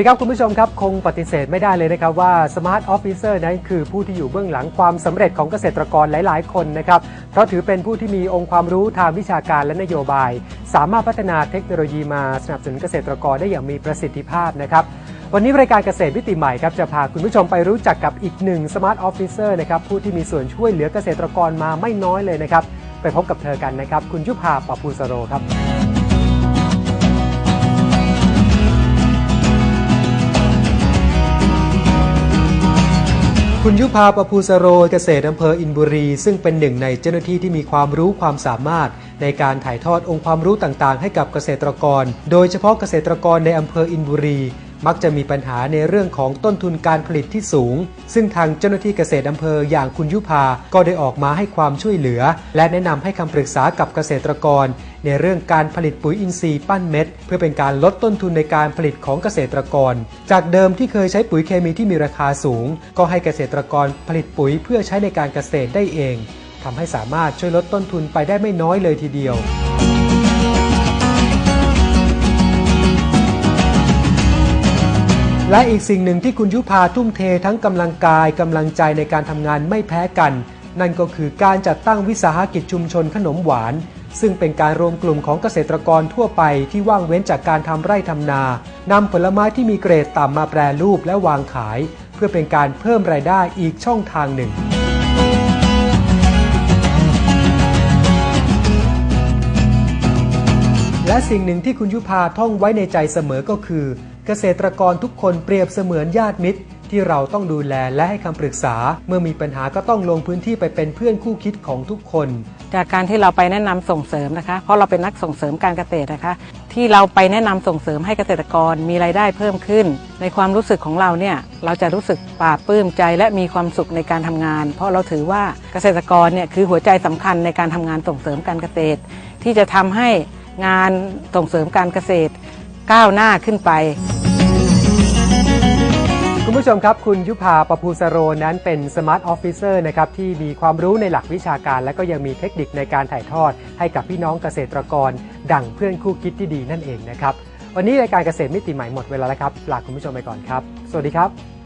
ดีครับคุณผู้ชมครับ คงปฏิเสธไม่ได้เลยนะครับว่า Smart Officer นั้นคือผู้ที่อยู่เบื้องหลังความสำเร็จของเกษตรกรหลาย ๆ คนนะครับ เพราะถือเป็นผู้ที่มีองค์ความรู้ทางวิชาการและนโยบาย สามารถพัฒนาเทคโนโลยีมาสนับสนุนเกษตรกรได้อย่างมีประสิทธิภาพนะครับวันนี้รายการเกษตรวิติใหม่ครับจะพาคุณผู้ชมไปรู้จักกับอีกหนึ่ง Smart Officer นะครับผู้ที่มีส่วนช่วยเหลือเกษตรกรมาไม่น้อยเลยนะครับไปพบกับเธอกันนะครับ คุณยุพาปะภูสโรครับ คุณยุพาประภูสโรเกษตรอำเภออินบุรี ซึ่งเป็นหนึ่งในเจ้าหน้าที่ที่มีความรู้ความสามารถ ในการถ่ายทอดองค์ความรู้ต่างๆ ให้กับเกษตรกร โดยเฉพาะเกษตรกรในอำเภออินบุรี มักจะมีปัญหาในเรื่องของต้นทุนการผลิตที่สูง ซึ่งทางเจ้าหน้าที่เกษตรอำเภออย่างคุณยุพาก็ได้ออกมาให้ความช่วยเหลือ และแนะนำให้คำปรึกษากับเกษตรกร ในเรื่องการผลิตปุ๋ยอินทรีย์ปั้นเม็ด เพื่อเป็นการลดต้นทุนในการผลิตของเกษตรกร จากเดิมที่เคยใช้ปุ๋ยเคมีที่มีราคาสูง ก็ให้เกษตรกรผลิตปุ๋ยเพื่อใช้ในการเกษตรได้เองทำให้สามารถช่วยลดต้นทุนไปได้ไม่น้อยเลยทีเดียว และอีกสิ่งหนึ่งที่คุณยุพาทุ่มเททั้งกำลังกายกำลังใจในการทำงานไม่แพ้กัน นั่นก็คือการจัดตั้งวิสาหกิจชุมชนขนมหวาน ซึ่งเป็นการรวมกลุ่มของเกษตรกรทั่วไปที่ว่างเว้นจากการทำไร่ทำนานำผลไม้ที่มีเกรดต่ำมาแปรรูปและวางขาย เพื่อเป็นการเพิ่มรายได้อีกช่องทางหนึ่งและสิ่งหนึ่งที่คุณยุพาท่องไว้ในใจเสมอก็คือ เกษตรกรทุกคนเปรียบเสมือนญาติมิตร ที่เราต้องดูแลและให้คำปรึกษา เมื่อมีปัญหาก็ต้องลงพื้นที่ไปเป็นเพื่อนคู่คิดของทุกคน จากการที่เราไปแนะนำส่งเสริมนะคะ เพราะเราเป็นนักส่งเสริมการเกษตรนะคะ ที่เราไปแนะนำส่งเสริมให้เกษตรกรมีรายได้เพิ่มขึ้น ในความรู้สึกของเราเนี่ยเราจะรู้สึกปลาบปลื้มใจและมีความสุขในการทำงาน เพราะเราถือว่าเกษตรกรเนี่ยคือหัวใจสำคัญในการทำงานส่งเสริมการเกษตร ที่จะทำให้งานส่งเสริมการเกษตร ก้าวหน้าขึ้นไป คุณผู้ชมครับ คุณยุพาปภูสโรนั้นเป็นสมาร์ทออฟฟิเซอร์นะครับที่มีความรู้ในหลักวิชาการ และก็ยังมีเทคนิคในการถ่ายทอด ให้กับพี่น้องเกษตรกร ดั่งเพื่อนคู่คิดที่ดีนั่นเองนะครับวันนี้รายการเกษตรมิติใหม่หมดเวลาแล้วครับลาคุณผู้ชมไปก่อนครับ สวัสดีครับ